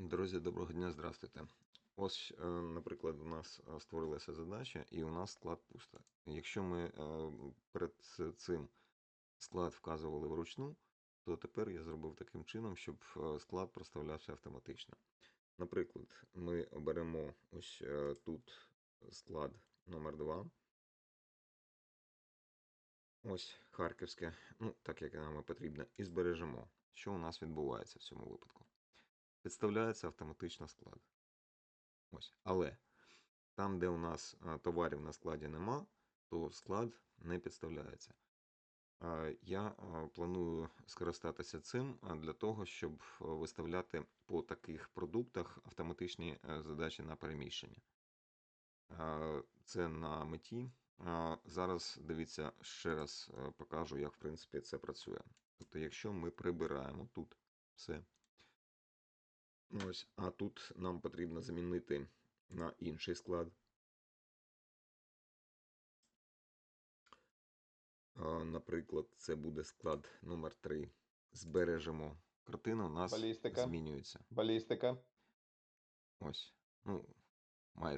Друзі, доброго дня, здравствуйте. Ось, е, наприклад, у нас е, створилася задача, і у нас склад пусто. Якщо ми е, перед цим склад вказували вручну, то тепер я зробив таким чином, щоб склад проставлявся автоматично. Наприклад, ми оберемо ось тут склад номер 2. Ось Харківське, ну, так як нам і потрібно, і збережемо. Що у нас відбувається в цьому випадку? Підставляється автоматично склад. Ось. Але там, де у нас товарів на складі нема, то склад не підставляється. Я планую скористатися цим для того, щоб виставляти по таких продуктах автоматичні е, задачі на переміщення. Це на меті. Зараз дивіться, ще раз е, покажу, як в принципі це працює. Тобто, якщо ми прибираємо тут все. Ось, а тут нам потрібно замінити на інший склад. Наприклад, це буде склад номер 3 Збережемо. Картина у нас Балістика. змінюється. Балістика. Ось. Ну, майже